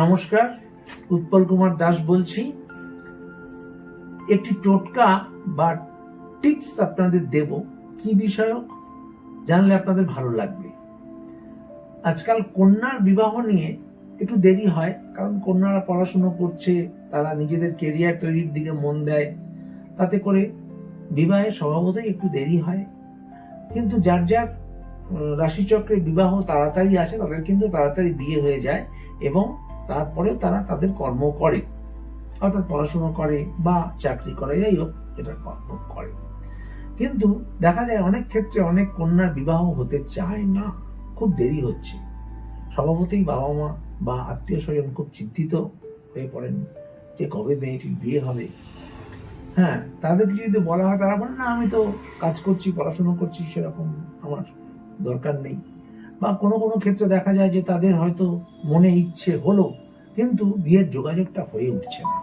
নমস্কার, উৎপল কুমার দাস বলছি। একটি টোটকা বা টিপস আপনাদের দেব। কি বিষয়ক জানলে আপনাদের ভালো লাগবে। আজকাল কন্যার বিবাহ নিয়ে একটু দেরি হয়, কারণ কন্যারা পড়াশুনো করছে, তারা নিজেদের কেরিয়ার তৈরির দিকে মন দেয়। তাতে করে বিবাহে স্বভাবতই একটু দেরি হয়। কিন্তু যার যার রাশিচক্রে বিবাহ তাড়াতাড়ি আসে, তাদের কিন্তু তাড়াতাড়ি বিয়ে হয়ে যায় এবং তারপরেও তারা তাদের কর্ম করে। অর্থাৎ পড়াশোনা করে বা চাকরি করে, যাই হোক, এটা কর্ম করে। কিন্তু দেখা যায় অনেক ক্ষেত্রে অনেক কন্যার বিবাহ হতে চায় না, খুব দেরি হচ্ছে। স্বভাবতই বাবা মা বা আত্মীয় স্বজন খুব চিন্তিত হয়ে পড়েন যে কবে মেয়েটির বিয়ে হবে। হ্যাঁ তাদেরকে যদি বলা হয়, তারা বলে, না, আমি তো কাজ করছি, পড়াশোনা করছি, সেরকম আমার দরকার নেই। বা কোনো কোনো ক্ষেত্রে দেখা যায় যে তাদের হয়তো মনে ইচ্ছে হলো, কিন্তু বিয়ের যোগাযোগটা হয়ে উঠছে না।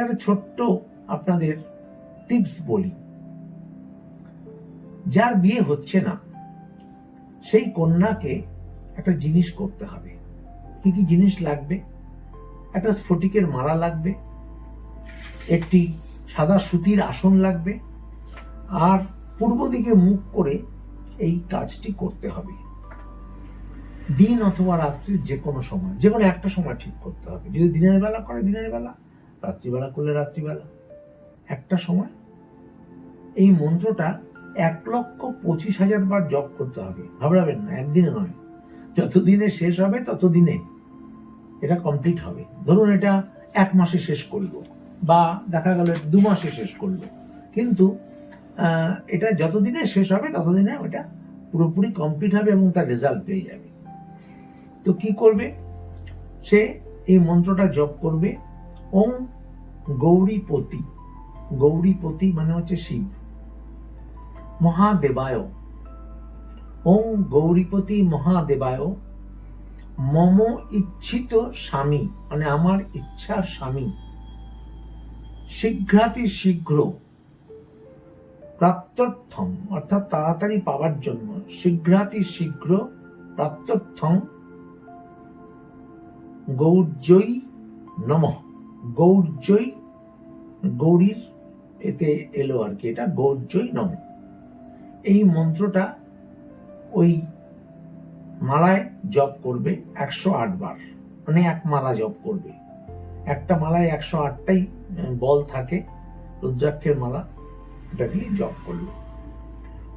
একটা ছোট্ট আপনাদের টিপস বলি। যার বিয়ে হচ্ছে না, সেই কন্যাকে একটা জিনিস করতে হবে। কি কি জিনিস লাগবে? একটা স্ফটিকের মালা লাগবে, একটি সাদা সুতির আসন লাগবে, আর পূর্ব দিকে মুখ করে এই কাজটি করতে হবে। দিন অথবা রাত্রির যে কোনো সময়, যে কোনো একটা সময় ঠিক করতে হবে। যদি দিনের বেলা করে, দিনের বেলা। রাত্রিবেলা করলে রাত্রিবেলা। একটা সময়। এই মন্ত্রটা এক লক্ষ পঁচিশ হাজার বার জপ করতে হবে। ঘাবড়াবেন না, একদিনে নয়। যতদিনে শেষ হবে, ততদিনে এটা কমপ্লিট হবে। ধরুন এটা এক মাসে শেষ করল, বা দেখা গেল দু মাসে শেষ করল। কিন্তু এটা যতদিনে শেষ হবে, ততদিনে ওটা পুরোপুরি কমপ্লিট হবে এবং তার রেজাল্ট পেয়ে যাবে। তো কি করবে? সে এই মন্ত্রটা জপ করবে। ওম গৌরীপতি। গৌরীপতি মানে হচ্ছে শিব। মহাদেবায়। ওম গৌরীপতি মহাদেবায়। মম ইচ্ছিত স্বামী মানে আমার ইচ্ছার স্বামী। শীঘ্রাতি শীঘ্র প্রাপ্তর্থম অর্থাৎ তাড়াতাড়ি পাওয়ার জন্য, শীঘ্রাতি শীঘ্র প্রাপ্তর্থম গৌর্যই নম। গৌর্যই গৌরীর এতে এলো আর কি এটা, গৌর্যই নম। এই মন্ত্রটা ওই মালায় জপ করবে একশো আট বার মানে এক মালা জপ করবে। একটা মালায় একশো আটটাই বল থাকে, রুদ্রাক্ষের মালা, এটা দিয়ে জপ করল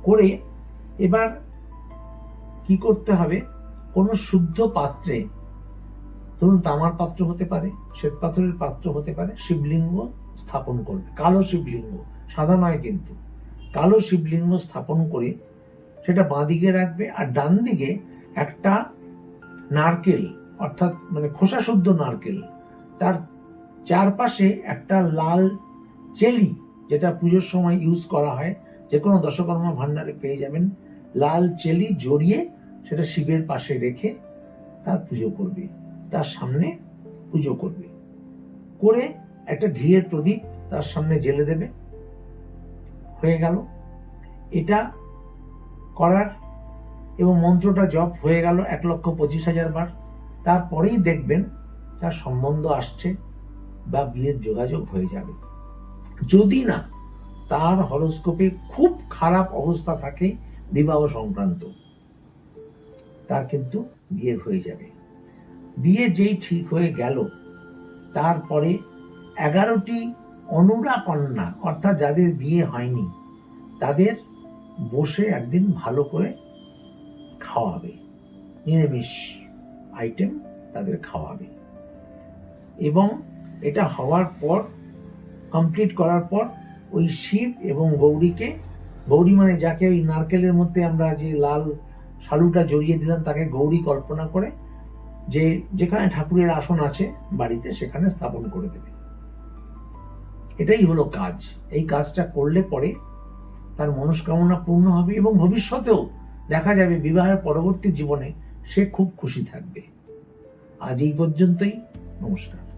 করে এবার কি করতে হবে? কোনো শুদ্ধ পাত্রে ধরুন তামার পাত্র হতে পারে, শ্বেত পাথরের পাত্র হতে পারে, শিবলিঙ্গ স্থাপন করবে। কালো শিবলিঙ্গ, সাদা নয় কিন্তু। কালো শিবলিঙ্গ স্থাপন করে সেটা বাঁদিকে রাখবে আর ডান দিকে একটা নারকেল, অর্থাৎ মানে খোসা শুদ্ধ নারকেল। তার চারপাশে একটা লাল চেলি যেটা পুজোর সময় ইউজ করা হয়। যে কোনো দশকর্মা ভান্ডারে পেয়ে যাবেন। লাল চেলি জড়িয়ে সেটা শিবের পাশে রেখে তার পুজো করবে। তার সামনে পুজো করবে। করে একটা ঘিয়ের প্রদীপ তার সামনে জেলে দেবে। হয়ে গেল। এটা করার এবং মন্ত্রটা জপ হয়ে গেল এক লক্ষ পঁচিশ হাজার বার। তারপরেই দেখবেন তার সম্বন্ধ আসছে বা বিয়ের যোগাযোগ হয়ে যাবে। যদি না, তার হরস্কোপে খুব খারাপ অবস্থা থাকে বিবাহ সংক্রান্ত। তার কিন্তু বিয়ে হয়ে যাবে। বিয়ে যেই ঠিক হয়ে গেল, তারপরে এগারোটি অনুরা কন্যা অর্থাৎ যাদের বিয়ে হয়নি, তাদের বসে একদিন ভালো করে খাওয়াবে। নিরামিষ আইটেম তাদের খাওয়াবে। এবং এটা হওয়ার পর কমপ্লিট করার পর, ওই শিব এবং গৌরীকে, গৌরী মানে যাকে ওই নারকেলের মধ্যে আমরা যে লাল শালুটা জড়িয়ে দিলাম, তাকে গৌরী কল্পনা করে যে যেখানে ঠাকুরের আসন আছে বাড়িতে সেখানে স্থাপন করে দেবে। এটাই হলো কাজ। এই কাজটা করলে পরে তার মনস্কামনা পূর্ণ হবে এবং ভবিষ্যতেও দেখা যাবে বিবাহের পরবর্তী জীবনে সে খুব খুশি থাকবে। আজ এই পর্যন্তই। নমস্কার।